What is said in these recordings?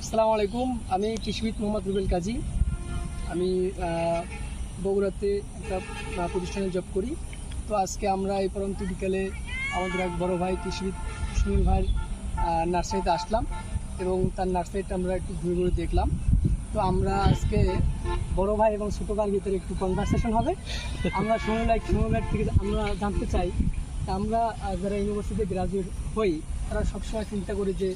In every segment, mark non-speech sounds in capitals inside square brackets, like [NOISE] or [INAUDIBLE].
আসসালামু আলাইকুম। আমি কৃষিবিদ মোহাম্মদ রুবেল কাজী। আমি বগুড়াতে একটা প্রতিষ্ঠানে জব করি। তো আজকে আমরা এই পরন্ত বিকালে আমাদের এক বড় ভাই কৃষিবিদ সুনীল ভাইয়ের নার্সারিতে আসলাম এবং তার নার্সারিটা আমরা একটু ঘুরে ঘুরে দেখলাম। তো আমরা আজকে বড় ভাই এবং ছোটো ভাইয়ের ভিতরে একটু কনভারসেশন হবে। আমরা সুনীল ভাই, সুনীল ভাইয়ের থেকে আমরা জানতে চাই, আমরা যারা ইউনিভার্সিটিতে গ্রাজুয়েট হই, তারা সবসময় চিন্তা করি যে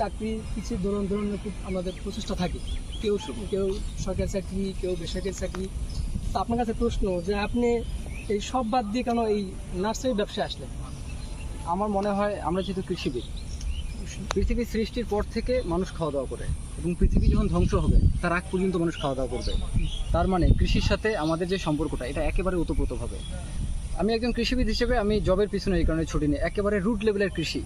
চাকরি কিছু ধরুন ধরুন খুব আমাদের প্রচেষ্টা থাকে। কেউ কেউ সরকারি চাকরি কেউ বেসরকারি চাকরি। তো আপনার কাছে প্রশ্ন যে আপনি এই সব বাদ দিয়ে কেন এই নার্সারি ব্যবসায় আসলেন? আমার মনে হয় আমরা যেহেতু কৃষিবিদ পৃথিবী সৃষ্টির পর থেকে মানুষ খাওয়া দাওয়া করে এবং পৃথিবী যখন ধ্বংস হবে তার আগ পর্যন্ত মানুষ খাওয়া দাওয়া করবে। তার মানে কৃষির সাথে আমাদের যে সম্পর্কটা এটা একেবারে ওতপ্রোতভাবে। আমি একজন কৃষিবিদ হিসেবে আমি জবের পিছনে এই কারণে ছুটি নিই। একেবারে রুট লেভেলের কৃষি।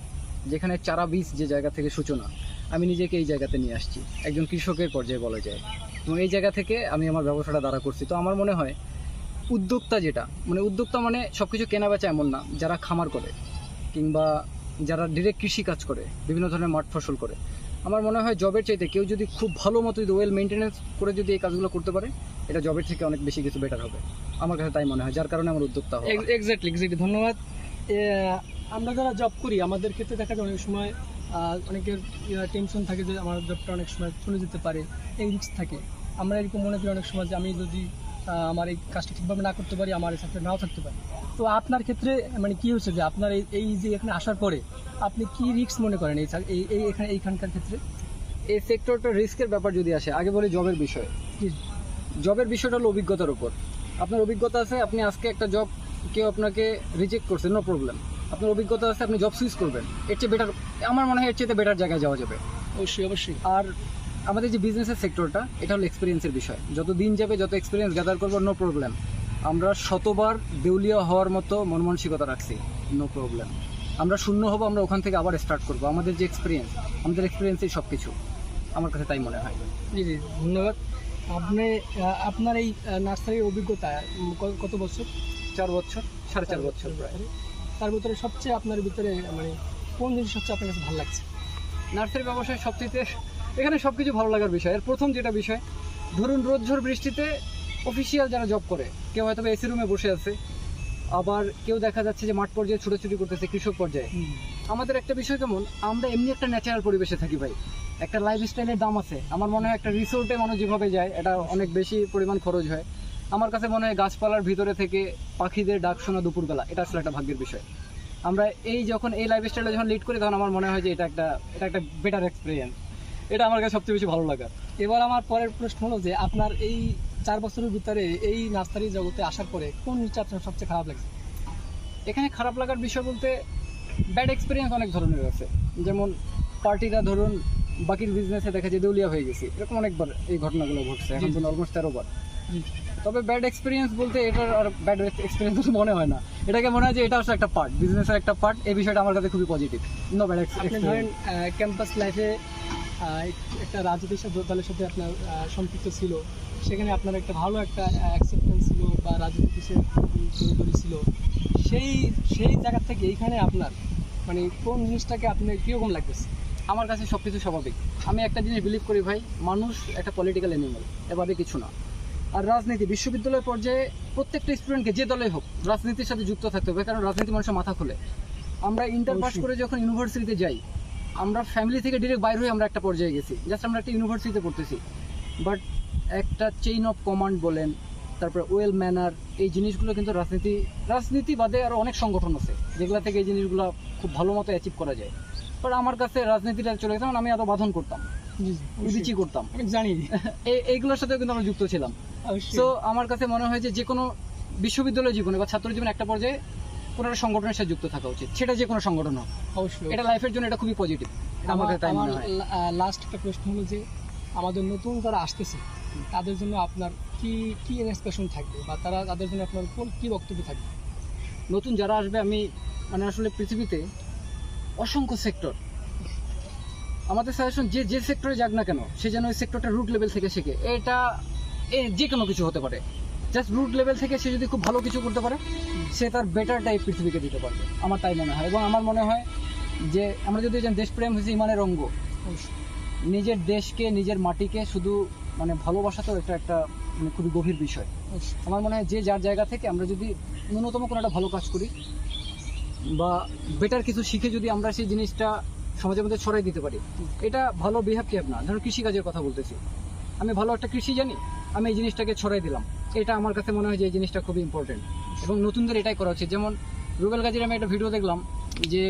যেখানে চারা বীজ যে জায়গা থেকে সূচনা, আমি নিজেকে এই জায়গাতে নিয়ে আসছি। একজন কৃষকের পর্যায়ে বলা যায়। এবং এই জায়গা থেকে আমি আমার ব্যবসাটা দাঁড়া করছি। তো আমার মনে হয়, উদ্যোক্তা যেটা মানে উদ্যোক্তা মানে সব কিছু কেনা বেচা এমন না, যারা খামার করে, কিংবা যারা ডিরেক্ট কৃষি কাজ করে, বিভিন্ন ধরনের মাঠ ফসল করে। আমার মনে হয় জবের চাইতে কেউ যদি খুব ভালো মতো যদি ওয়েল মেনটেনেন্স করে যদি এই কাজগুলো করতে পারে, এটা জবের থেকে অনেক বেশি কিছু বেটার হবে। আমার কাছে তাই মনে হয়, যার কারণে আমার উদ্যোক্তা হওয়া। এক্স্যাক্টলি এক্স্যাক্টলি ধন্যবাদ। আমরা যারা জব করি আমাদের ক্ষেত্রে দেখা যায় অনেক সময় অনেকের টেনশন থাকে যে আমার জবটা অনেক সময় চলে যেতে পারে এই রিস্ক থাকে। আমরা এরকম মনে করি অনেক সময় যে আমি যদি আমার এই কাজটা ঠিকভাবে না করতে পারি আমার এই চাকরি নাও থাকতে পারে। তো আপনার ক্ষেত্রে মানে কি হচ্ছে যে আপনার এই এই যে এখানে আসার পরে আপনি কি রিস্ক মনে করেন এই এই এখানে এইখানকার ক্ষেত্রে? এই সেক্টরটা রিস্কের ব্যাপার যদি আসে আগে বলি জবের বিষয়। জবের বিষয়টা হলো অভিজ্ঞতার উপর। আপনার অভিজ্ঞতা আছে আপনি আজকে একটা জব কেউ আপনাকে রিজেক্ট করছে নো প্রবলেম আপনার অভিজ্ঞতা আছে আপনি জব সুইচ করবেন। এর চেয়ে বেটার আমার মনে হয় এর চেয়ে বেটার জায়গায় যাওয়া যাবে। অবশ্যই অবশ্যই। আর আমাদের যে বিজনেসের সেক্টরটা এটা হলো এক্সপিরিয়েন্সের বিষয়। যত দিন যাবে যত এক্সপিরিয়েন্স গ্যাদার করব নো প্রবলেম আমরা শতবার দেউলিয়া হওয়ার মতো মনমানসিকতা রাখছি নো প্রবলেম আমরা শূন্য হব আমরা ওখান থেকে আবার স্টার্ট করব। আমাদের যে এক্সপিরিয়েন্স আমাদের এক্সপিরিয়েন্সই সব কিছু আমার কাছে তাই মনে হয়। জি জি ধন্যবাদ। আপনি আপনার এই নার্সারির অভিজ্ঞতা কত বছর? চার বছর সাড়ে চার বছর প্রায়। তার ভিতরে সবচেয়ে আপনার ভিতরে মানে কোন জিনিস সবচেয়ে আপনার কাছে ভালো লাগছে? নার্সারি ব্যবসায় সবচেয়ে এখানে সব কিছু ভালো লাগার বিষয়। এর প্রথম যেটা বিষয় ধরুন ঝড় বৃষ্টিতে অফিসিয়াল যারা জব করে কেউ হয়তো এসি রুমে বসে আছে আবার কেউ দেখা যাচ্ছে যে মাঠ পর্যায়ে ছুটোছুটি করতেছে কৃষক পর্যায়ে। আমাদের একটা বিষয় কেমন আমরা এমনি একটা ন্যাচারাল পরিবেশে থাকি ভাই। একটা লাইফ স্টাইলের দাম আছে। আমার মনে হয় একটা রিসোর্টে মানুষ যেভাবে যায় এটা অনেক বেশি পরিমাণ খরচ হয়। আমার কাছে মনে হয় গাছপালার ভিতরে থেকে পাখিদের ডাক শোনা দুপুরবেলা এটা আসলে একটা ভাগ্যের বিষয়। আমরা এই যখন এই লাইফ স্টাইলে যখন লিড করি তখন আমার মনে হয় যে এটা একটা এটা একটা বেটার এক্সপিরিয়েন্স এটা আমার কাছে সবচেয়ে বেশি ভালো লাগার এবার আমার পরের প্রশ্ন হলো যে আপনার এই চার বছরের ভিতরে এই নার্সারি জগতে আসার পরে কোন আপনার সবচেয়ে খারাপ লাগছে? এখানে খারাপ লাগার বিষয় বলতে ব্যাড এক্সপিরিয়েন্স অনেক ধরনের আছে। যেমন পার্টিরা ধরুন বাকির বিজনেসে দেখা যায় দেউলিয়া হয়ে গেছে। এরকম অনেকবার এই ঘটনাগুলো ঘটছে। এখন তো অলমোস্ট তেরো বার। তবে ব্যাড এক্সপিরিয়েন্স বলতে এটার আর ব্যাড এক্সপিরিয়েন্স মনে হয় না। এটাকে মনে হয় যে এটা হচ্ছে একটা পার্ট বিজনেসের একটা পার্ট এই বিষয়টা আমার কাছে খুবই পজিটিভ নো ব্যাড ধরেন এক্সপিরিয়েন্স ক্যাম্পাস লাইফে একটা রাজনীতির সাথে দলের সাথে আপনার সম্পৃক্ত ছিল সেখানে আপনার একটা ভালো একটা অ্যাকসেপ্টেন্স ছিল বা রাজনীতি ছিল সেই সেই জায়গা থেকে এইখানে আপনার মানে কোন জিনিসটাকে আপনি কীরকম লাগতেছে? আমার কাছে সব কিছু স্বাভাবিক। আমি একটা জিনিস বিলিভ করি ভাই মানুষ একটা পলিটিক্যাল অ্যানিমাল এবারে কিছু না। আর রাজনীতি বিশ্ববিদ্যালয় পর্যায়ে প্রত্যেকটা স্টুডেন্টকে যে দলে হোক রাজনীতির সাথে যুক্ত থাকতে হবে কারণ রাজনীতি মানুষের মাথা খোলে। আমরা ইন্টার পাস করে যখন ইউনিভার্সিটিতে যাই আমরা ফ্যামিলি থেকে ডিরেক্ট বাইর হয়ে আমরা একটা পর্যায়ে গেছি। জাস্ট আমরা একটা ইউনিভার্সিটিতে পড়তেছি। বাট একটা চেইন অফ কমান্ড বলেন তারপরে ওয়েল ম্যানার এই জিনিসগুলো কিন্তু রাজনীতি রাজনীতি বাদে আরও অনেক সংগঠন আছে যেগুলো থেকে এই জিনিসগুলো খুব ভালো মতো অ্যাচিভ করা যায়। বাট আমার কাছে রাজনীতিটা চলে গেছে আমি আরও বাঁধন করতাম। করতাম। আমি জানি। [LAUGHS] এই এইগুলোর সাথে কিন্তু আমরা যুক্ত ছিলাম। তো আমার কাছে মনে হয় যে যে কোনো বিশ্ববিদ্যালয় জীবনে বা ছাত্র জীবনে একটা পর্যায়ে কোনো একটা সংগঠনের সাথে যুক্ত থাকা উচিত। সেটা যে কোনো সংগঠন হোক। অবশ্যই। এটা লাইফের জন্য এটা খুবই পজিটিভ আমার কাছে তাই আমার মনে হয় লাস্ট একটা প্রশ্ন হলো যে আমাদের নতুন যারা আসতেছে তাদের জন্য আপনার কি কি ইন্সপিরেশন থাকবে বা তারা তাদের জন্য আপনার কোন কি বক্তব্য থাকবে? নতুন যারা আসবে আমি মানে আসলে পৃথিবীতে অসংখ্য সেক্টর আমাদের সাজেশন যে যে সেক্টরে যাক না কেন সে যেন ওই সেক্টরটা রুট লেভেল থেকে শেখে। এটা যে কোনো কিছু হতে পারে। জাস্ট রুট লেভেল থেকে সে যদি খুব ভালো কিছু করতে পারে সে তার বেটার টাইপ পৃথিবীকে দিতে পারবে আমার তাই মনে হয়। এবং আমার মনে হয় যে আমরা যদি দেশপ্রেম হচ্ছে ইমানের অঙ্গ নিজের দেশকে নিজের মাটিকে শুধু মানে ভালোবাসা তো একটা একটা মানে খুবই গভীর বিষয়। আমার মনে হয় যে যার জায়গা থেকে আমরা যদি ন্যূনতম কোনো একটা ভালো কাজ করি বা বেটার কিছু শিখে যদি আমরা সেই জিনিসটা সমাজের মধ্যে ছড়াই দিতে পারি এটা ভালো বিহেভ না। ধরুন কৃষিকাজের কথা বলতেছি। আমি ভালো একটা কৃষি জানি? আমি এই জিনিসটাকে ছড়াই দিলাম। এটা আমার কাছে মনে হয় যে এই জিনিসটা খুবই ইম্পর্টেন্ট এবং নতুনদের এটাই করা উচিত। যেমন রুবেল গাজীর আমি একটা ভিডিও দেখলাম যে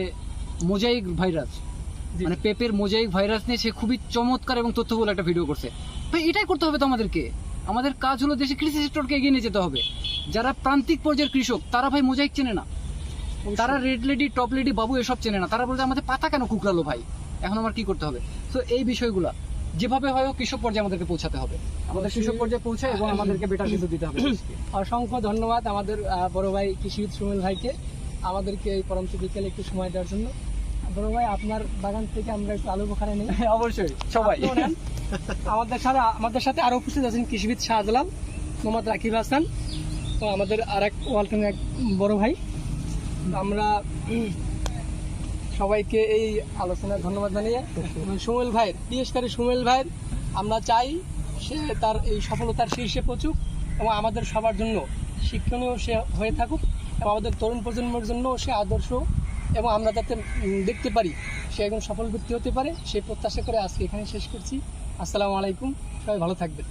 মোজাইক ভাইরাস। মানে পেপের মোজাইক ভাইরাস নিয়ে সে খুবই চমৎকার এবং তথ্যবহুল একটা ভিডিও করছে। ভাই এটাই করতে হবে তো আমাদেরকে। আমাদের কাজ হলো দেশে কৃষি সেক্টরকে এগিয়ে নিয়ে যেতে হবে। যারা প্রান্তিক পর্যায়ের কৃষক তারা ভাই মোজাইক চেনে না। তারা রেড লেডি টপ লেডি বাবু এসব চেনে না। তারা বলতে আমাদের পাতা কেন কুকরালো ভাই? এখন আমার কি করতে হবে? তো এই বিষয়গুলা। যেভাবে হয় কৃষক পর্যায়ে আমাদেরকে পৌঁছাতে হবে। আমাদের কৃষক পর্যায়ে পৌঁছায় এবং আমাদেরকে বেটার কিছু দিতে হবে। [CLEARS THROAT] অসংখ্য ধন্যবাদ আমাদের বড় ভাই কৃষিবিদ সুমিল ভাইকে। আমাদেরকে এই পরন্ত বিকেলে একটু সময় দেওয়ার জন্য। বড় ভাই আপনার বাগান থেকে আমরা একটু আলু বোখারে নেই। অবশ্যই সবাই। আমাদের সাথে আমাদের সাথে আরও উপস্থিত আছেন কৃষিবিদ শাহজালাল মোহাম্মদ রাকিব হাসান। তো আমাদের আর এক ওয়ালকাম এক বড় ভাই। আমরা সবাইকে এই আলোচনায় ধন্যবাদ জানিয়ে সুমেল ভাইয়ের বিশেষকারী সুমেল ভাইয়ের আমরা চাই সে তার এই সফলতার শীর্ষে পৌঁছুক এবং আমাদের সবার জন্য শিক্ষণীয় সে হয়ে থাকুক এবং আমাদের তরুণ প্রজন্মের জন্য সে আদর্শ এবং আমরা যাতে দেখতে পারি সে একজন সফল ব্যক্তি হতে পারে সেই প্রত্যাশা করে আজকে এখানে শেষ করছি। আসসালামু আলাইকুম। সবাই ভালো থাকবেন।